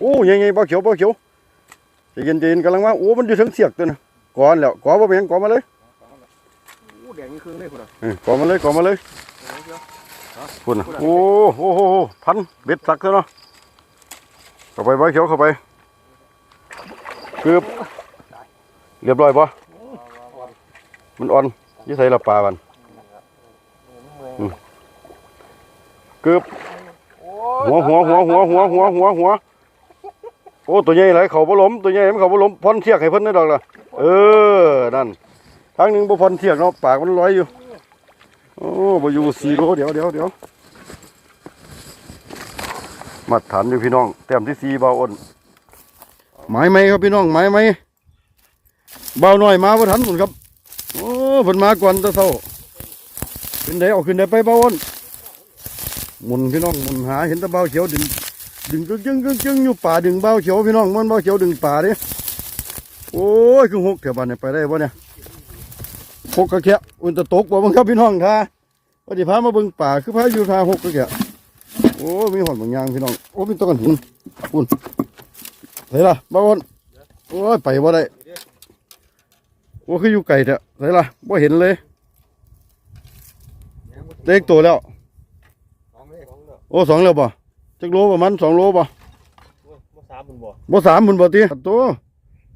โอ้ยังไงบ่เขียวบ่เขียวใจเย็นใจเย็นกำลังมาโอ้มันอยู่ถึงเสียกตัวนะก่อนแล้วก่อบ่เป็นหยังก่อมาเลยโอ้แดงนี่ครึ่งเลยพุ่นอะเออก่อมาเลยก่อมาเลยพุ่นน่ะโอ้โหโหโหพันเบ็ดสักเถอะเนาะเข้าไปบ่เขียวเข้าไปคือเรียบร้อยบ่มันอ่อนยี่ใส่ละปลาบันกึบหัวหัวหัวหัวหัวหัวหัวหัวโอ้ตัวใหญ่ไหลายเขาบ่ล้มตัวใหญ่มันเขาบ่ล้มพ่อนเทียกให้เพิ่นได้ดอกล่ะเออนั่นทางหนึ่งบ่พ่อนเทียกเนาะปากมันลอยอยู่โอ้บอยู่สี่โลเดี๋ยวเดี๋ยวเดี๋ยวมาตรฐานอยู่พี่น้องแต้มที่สี่เบาอ้นหมายไหมครับพี่น้องหมายไหมเบาหน่อยมาบ่ทันผมครับโอ้เพิ่นมาก่อนตะเช้าขึ้นได้เอาขึ้นได้ไปเบาอ้นหมุนพี่น้องหมุนหาเห็นตะเบาเขียวดึง ดึงจึงจึงจึงจึงอยู่ป่าดึงเบาเขียวพี่น้องมันเบาเขียวดึงป่าเดิโอ้ยคือหกแถวบ้านเนี่ยไปได้บ่เนี่ยหกกระแคะอุ่นตะตกบ่บังครับพี่น้องท่าวันนี้พามาเบิ่งป่าคือพาอยู่ท่าหกกระแคะโอ้มีหอนบางอย่างพี่น้องโอ้มีต้นหินปุ่นไหนล่ะบ้าวอนโอ้ยไปบ่ได้โอ้คืออยู่ไกลเถอะไหนล่ะบ่เห็นเลยเล็กตัวแล้วโอ้สองแล้วบ่ จักโลประมาณสองโลบ่โอ้บ่สามพุ่นบ่บ่สามพุ่นบ่ติตัว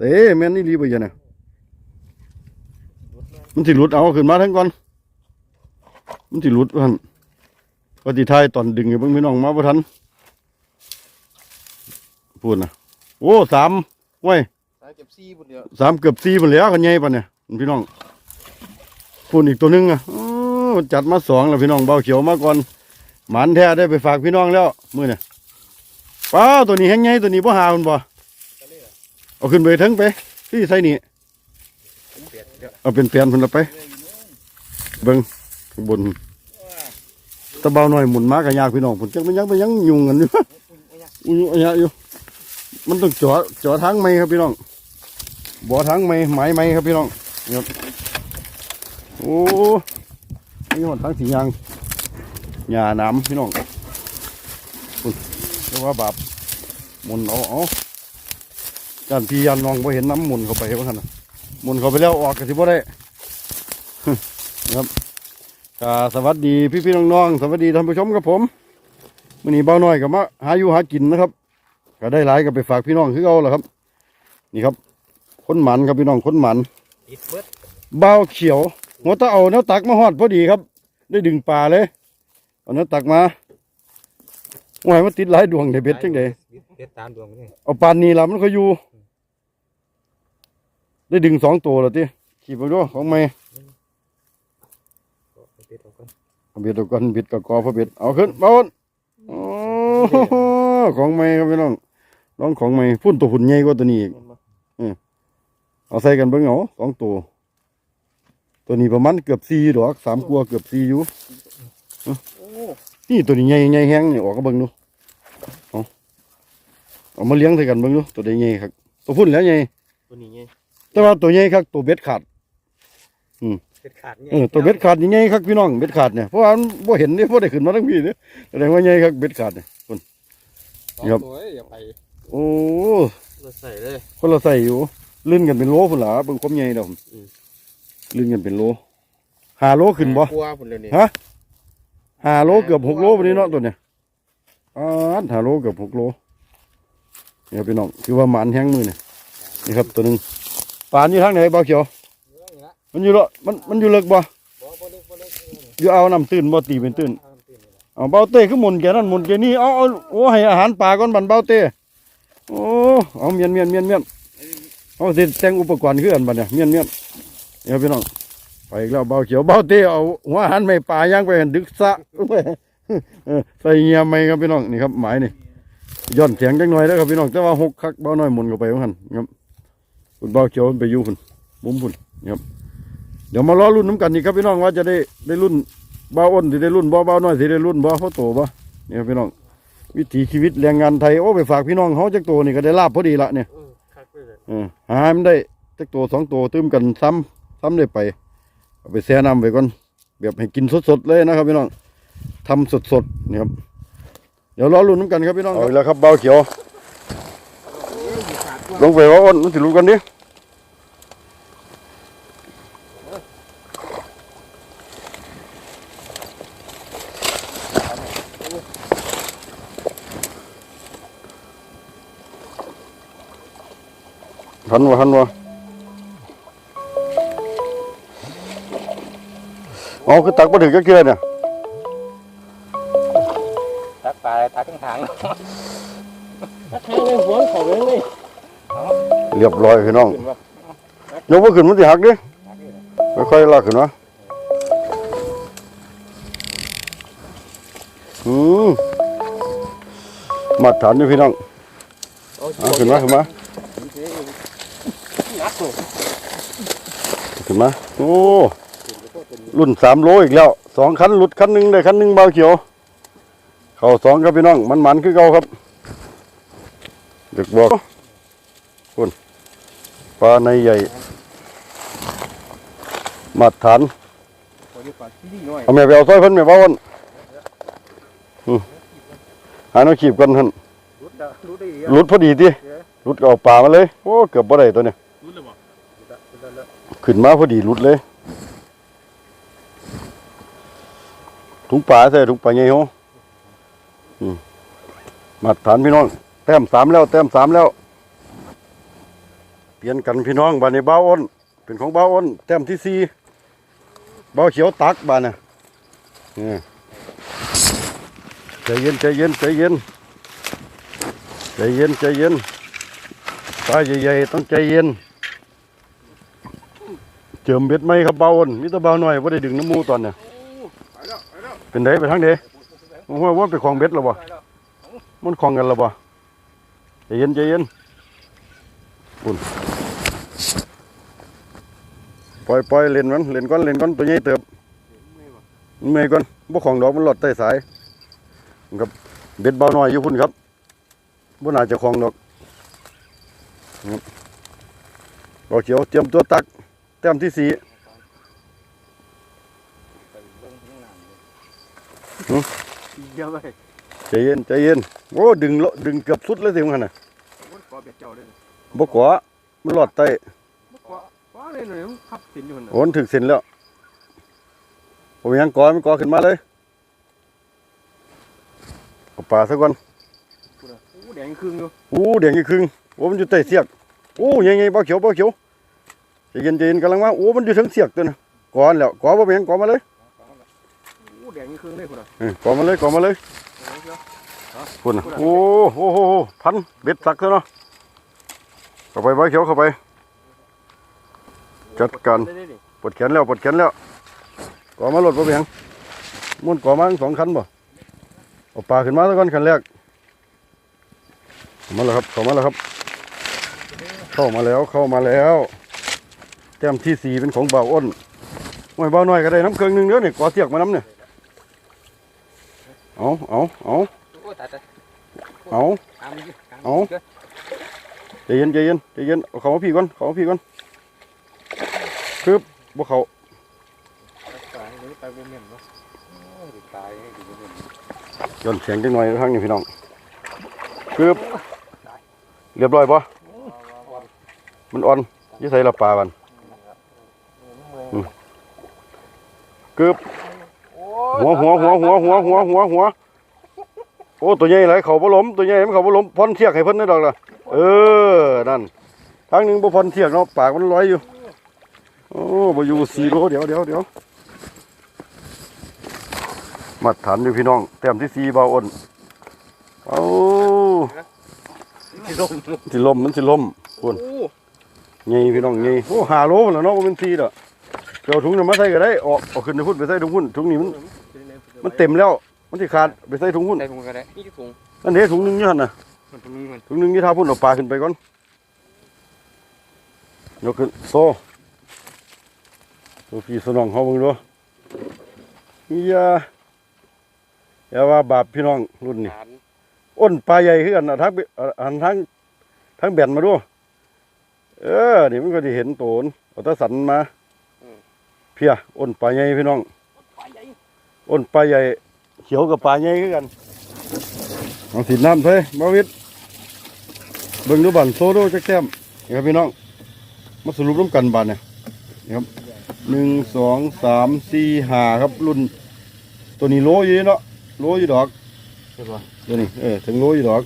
เอ้แม่นอี่ลีบ่ยังน่ะมันสิหลุดเอาขึ้นมาทั้งก่อน มันสิหลุดว่าหั่นปฏิทายตอนดึงให้เบิ่งพี่น้องมาบ่ทันพูดนะโอ้สามไว้ยสายเก็บซี่พุ่นเดียวสามเกือบสี่พุ่นแหล้วกันใหญ่ปานเนี่ยพี่น้องพูดอีกตัวหนึงอะอ้อจัดมาสองแล้วพี่น้องเบาเขียวมาก่อน หมันแท้ได้ไปฝากพี่น้องแล้วมือเนี่ยป้าตัวนี้แห้งใหญ่ตัวนี้บ่หามันบ่เอเอาขึ้นไปทั้งไปที่ใส่นี่เปลี่ยนเดี๋ยวเอาเป็นแผ่ยนพุ่นละไป เบิ่งข้างบนตะเบาหน่อยหมุนมากระยากพี่น้องผมจังมันยังไปยังยุงกันอยู่อุ้ยอันยะอยู่มันต้องจ่อจ่อทางไม้ครับพี่น้องบ่อทางไม้ไม้ไม้ครับพี่น้องครับโอ้นี่หมดทางสียาง หญ้าหน้ำพี่น้องอุ้ยเรียกว่าบาปหมุนเอาเอาจานพี่ยันน้องไ่เห็นน้ำหมุนเข้าไปว่าท่านน่ะหมุนเข้าไปแล้วออกกันสิบ่ได้ครับก็สวัสดีพี่พี่ๆน้องๆสวัสดีท่านผู้ชมครับผมมื่อนี้เบาหน่อยกับมาหาอยู่หากินนะครับ ก็ได้หลายก็ไปฝากพี่น้องคือเอาแหละครับ นี่ครับคนหมันครับพี่น้องคนหมันติดเบิดเบาเขียวหัวตะเอาเนื้อตักมาหอดพอดีครับ ได้ดึงปลาเลยเอาเนื้อตักมาว่าให้มันติดหลายดวงเดเบ็ดจังไดเบ็ดตามดวงนี่เอาปานนี้ละมันก็อยู่ ได้ดึงสองตัวแล้วทีขี่ไปด้วยของไม่ก็เอาเบ็ดเอากันเอาเบ็ดเอากันเบ็ดกับกอพระเบ็ดเอาขึ้นบอลโอ้โหของไม่ครับพี่น้องน้องของไม่พุ่นตัวหุ่นใหญ่กว่าตัวนี้อีกแม่นบ่เอาใส่กันเบิ่งเอาสองตัวตัวนี้ประมาณเกือบสี่ดอกสามกัวาเกือบสี่อยู่โอ้ นี่ตัวนี้ใหญ่ใหญ่แห้งนี่ออกก็เบิ่งดูเอาเอามาเลี้ยงใส่กันเบิ่งดูตัวใหญ่ครับตัวพุ่นแล้วใหญ่ตัวนี้ไงแต่ว่าตัวใหญ่ครับตัวเบ็ดขาดเบ็ดขาดไงเออตัวเบ็ดขาดนี่ใหญ่ครับพี่น้องเบ็ดขาดเนี่ยเพราะว่ามันบ่เห็นนี่บ่ได้ขึ้นมาทั้งพี่เนี่ยแสดงว่าใหญ่ครับเบ็ดขาดเนี่ยคนครับโอ้ยอย่าไปโอ้เราใส่เลยคนเราใส่อยู่ลื่นกันเป็นโลพุ่นหล่ะเบิ่งความใหญ่ดอกอืมลื่นกันเป็นโลห้าโลขึ้นบ่กลัวพุ่นเลยนี่ฮะ ห้าโลเกือบหกโลวันนี้เนาะตัวเนี้ยอ่าห้าโลเกือบหกโลเนี่ครับพี่น้องคือว่าหมันแห้งมือเนี่ยนี่ครับตัวหนึ่งปานอยู่ทางไหนบ่าวเขียวมันอยู่เละมันมันอยู่เลิกบ่บ่บ่เล็กบ่อยู่เอาน้ำตื้นบ่ตีเป็นตื้นเอาน้ำตื้าเต้คือหมุนแกนั่นหมุนแกนี่เอาเอาโอ้ให้อาหารปลาก่อนบันเบ้าเต้โอ้เอาเมียนเมียนเมียนเมียนเอาสิแต่งอุปกรณ์คืออันบัดเนี่ยเมียนเมียนนี่ครับพี่น้อง ไปอีกแล้วเบาเขียวเบาเต้เอาหัวอาหารไม่ปลาย่างไปหันดึกซะเออใส่เงียไม่ครับพี่น้องนี่ครับหมายนี่ย้อนเสียงจังหน่อยแล้วครับพี่น้องแต่ว่าหกคักเบาน้อยหมุนเข้าไปว่าหันครับคุณเบาเขียวมันไปอยู่คุณบุ้มคุณครับเดี๋ยวมารอรุ่นน้ำกันอีกครับพี่น้องว่าจะได้ได้รุ่นเบาอ้นสิได้รุ่นบ่เบาน้อยสิได้รุ่นบ่เขาโตบ่นี่ครับพี่น้อง วิถีชีวิตแรงงานไทยโอ้ไปฝากพี่น้องเขาจักตัวนี่ก็ได้ลาบพอดีละเนี่ยเออคักไปเลยเออหาให้มันได้จักตัวสองตัวตื้มกันซ้ำซ้ำได้ไป เอาไปแช่น้ำไปก่อนแบบให้กินสดๆเลยนะครับพี่น้องทำสดๆนี่ครับเดี๋ยวรอรุ่นน้ำกันครับพี่น้องเอาแล้วครับเบาเขียวลงไปว่าอ้นมันสิรู้กันดิทันวะทันวะ เอาคือตักมาถึงก็เกลือเนี่ยตักปลาตักข้างทางตักทางเลยหัวเขาเลยเลยเรียบร้อยพี่น้องขึ้นวะยกมาขึ้นมันสิหักดิค่อยๆลากขึ้นวะอืมมาตรฐานอยู่พี่น้องเอาขึ้นมาขึ้นมานักเลยขึ้นมาโอ้ รุ่นสามโลอีกแล้วสองคันหลุดคันหนึ่งได้คันหนึ่งเบาเขียว เข่าสองครับพี่น้องมันมันๆคือเก่าครับเด็กบอกคุณปลาในใหญ่ มาตรฐานขอดีกว่าที่นี่หน่อยเอาแม่ไปเอาสร้อยเพิ่นแม่บ้าวันอืมหาแน้ขีบกันท่านรุดแล้วรุดได้ดีหลุดพอดีติหลุดก็เอาป่ามาเลย โอ้ เกือบบ่ได้ตัวเนี้รุดเลยบ่รุดแล้วรุดแล้วขึ้นมาพอดีหลุดเลย ถุงป่าใส่ถุงป่าใหญ่โหมาฐานพี่น้อง แต้มสามแล้ว แต้มสามแล้ว เปลี่ยนกันพี่น้องบานในเบ้าอ้น เป็นของเบ้าอ้น แต้มที่สี่เบ้าเขียวตักบานน่ะใจเย็นใจเย็นใจเย็นใจเย็นใจเย็นปลาใหญ่ๆต้องใจเย็น เจิมเบ็ดไหมครับเบาอ้นมีแต่เบาหน่อยว่าได้ดึงน้ำมูตอนเนี่ย เป็นไดไปทางเดผมว่าว่าไปคลองเบ็ดหรอบ่มันคลองกันหรอบ่ใจเย็นใจเย็นปุ่นปล่อยปล่อยเล่นมันเล่นก้อนเล่นก้อนตัวใหญ่เติบมันเมอยก่อนบ่ของดอกมันหลอดใต้สายครับเบ็ดเบาหน่อยอยู่พุ่นครับบ่น่าจะคลองดอกครับบ่เขียวเตรียมตัวตัก แต้มที่สี่ เดี๋ยวไปใจเย็นใจเย็นโอ้ดึงโลดึงเกือบสุดเลยสิมันน่ะขอเบ็ดเจ้าเลยบกวามันหลอดไตขอขอเลยหน่อยขับสินอยู่คนโอนถึงเส้นแล้วผมยังกอมันกอขึ้นมาเลยเอาปลาซะก่อนโอ้แดงครึ่งอยู่อู้เดียงอีกครึ่งโอ้มันอยู่ใต้เสียกโอ้ยังไงบ่เขียวบ่เขียวใจเย็นใจเย็นกำลังว่าโอ้มันอยู่ถึงเสียกตัวน่ะกอนแล้วกอบ่เป็นหยังกอมาเลยโอ้ แดงครึ่งเลยคนละเออกอมาเลยกอมาเลยคุณน่ะโอ้โหโอ้โหพันเบ็ดสักซะเนาะเข้าไปบ่เขียวเข้าไป จัดการ ปวดแขนแล้วปวดแขนแล้วก่อมาหลดบ่เพียงมุ่นก่อมาทั้งสองคันบ่เอาปลาขึ้นมาตะก่อนคันแรกเข้ามาแล้วครับเข้ามาแล้วครับ เข้ามาแล้วเข้ามาแล้วแต้มที่สี่เป็นของเบาอ้นโอ้ยเบาหน่อยก็ได้น้ำเครื่องหนึงเด้อนี่ก่อเสียกมาน้ำเนี่ย เอาเอาเอาโอ้ตายตายเอาตามนี้ใจเย็นใจเย็นใจเย็นเอาเข้ามาพี่ก่อนเข้ามาพี่ก่อนคือบ่เขาตายเลยตายเป็นเมียนเนาะตายดีเป็นเมียนย้อนเสียงจังหน่อยทางนี้พี่น้องคือเรียบร้อยปะมันอ่อนอยี่ใส่ละปลาบันกึบ หัวหัวหัวหัวหัวหัวหัวหัวโอ้ตัวใหญ่หลายเขาบ่ล้มตัวใหญ่มันเขาบ่ล้มพอนเทียกให้เพิ่นได้ดอกล่ะเออนั่นทางหนึงบ่พอนเทียกเนาะปากมันลอยอยู่โอ้บ่อยู่สี่โลเดี๋ยวเดี๋ยวเดี๋ยวมาตรฐานอยู่พี่น้องแต้มที่สี่เบาอ้นเอาที่ลมสิลมมันสิลมโอ้ไงพี่น้องไงโอ้หาโลแล้วเนาะบ่แมันสี่ดอกเดี๋ยวถุงนั้นมาใส่ก็ได้ออกเอาขึ้นในพุ่นไปใส่ถุงพุ่นถุงนี้มัน มันเต็มแล้ว มันสิขาดไปใส่ถุงพุ่นได้ถุงก็ได้นี่ถุงนั่นเด้ถุงหนึงอยู่หั่นน่ะมันตรงนี้มันถุงหนึงที่ท่าพุ่นเอาปลาขึ้นไปก่อนยกขึ้นโซ่ตัวพี่สนองเฮาเบิ่งดูอย่าอย่าว่าบาปพี่น้องรุ่นนี้ฐานอ้นปลาใหญ่คือกันนะทั้งเบอ่าอันทั้งทั้งแบนมาดูเออนี่มันก็จะเห็นโตนเอาแตะสันมาเพียอ้นปลาใหญ่พี่น้องปลาใหญ่ อ้นปลาใหญ่เขียวกับปลาใหญ่คือกันเอาสีน้ำใส่มาวิทย์เบิ่งดูบันโซโดจักแต้มนี่ครับพี่น้อง มาสรุปร่วมกันบันเนี่ยนี่ครับหนึ่งสองสามสี่ห้าครับรุ่น ตัวนี้โลอยู่เนาะโลอยู่ดอกใช่ป่ะตัวนี้เออถึงโลอยู่ดอก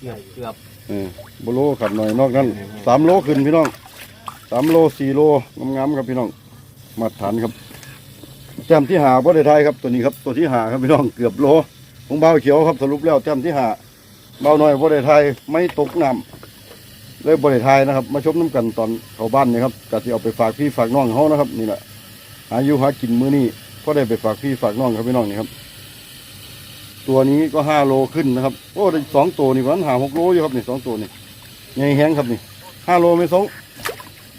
เกือบเกือบเออบ่โลขัดหน่อยนอกนั้นสามโลขึ้นพี่น้องสามโลสี่โลงามๆครับพี่น้องมาตรฐานครับแต้มที่หาบ่ได้ทายครับตัวนี้ครับตัวที่หาครับพี่น้องเกือบโลของเบาเขียวครับสรุปแล้วแต้มที่หาเบาหน่อยบ่ได้ทายไม่ตกน้ำเลยบ่ได้ทายนะครับ มาชมน้ำกันตอนเข้าบ้านนี่ครับกะที่เอาไปฝากพี่ฝากน้องเขานะครับนี่แหละหาอยู่หากินมื้อนี้พอได้ไปฝากพี่ฝากน้องครับพี่น้องนี่ครับ ตัวนี้ก็ห้าโลขึ้นนะครับโอ้ได้สองตัวนี่วันหาหกโลอยู่ครับนี่สองตัวนี่ใหญ่แห้งครับนี่ห้าโลไม่สอง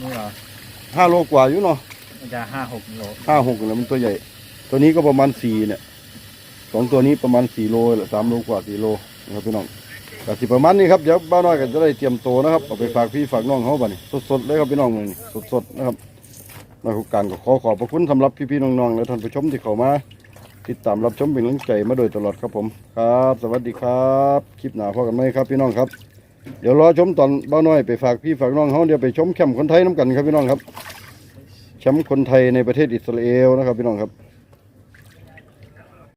นี่เหรอห้าโลกว่าอยู่เนาะ มันจะห้าหกโลห้าหกแล้วมันตัวใหญ่ ตัวนี้ก็ประมาณสี่เนี่ยสองตัวนี้ประมาณสี่โลแหละสามโลกว่าสี่โลนะครับพี่น้องกสิประมาณนี้ครับเดี๋ยวบ้านน้อยก็จะได้เตรียมตัวนะครับเอาไปฝากพี่ฝากน้องเขาบ้านี่สดๆเลยครับพี่น้องเลยนี่สดๆนะครับนายผู้การก็ขอขอบพระคุณสำหรับพี่ๆน้องๆและท่านผู้ชมที่เข้ามาติดตามรับชมเป็นกำลังใจมาโดยตลอดครับผมครับ สวัสดีครับคลิปหน้าพอกันไหมครับพี่น้องครับ เดี๋ยวรอชมตอนบ้าน้อยไปฝากพี่ฝากน้องเขาเดี๋ยวไปชมแคมป์คนไทยน้ำกันครับพี่น้องครับ แชมป์คนไทยในประเทศอิสราเอลนะครับพี่น้องครับ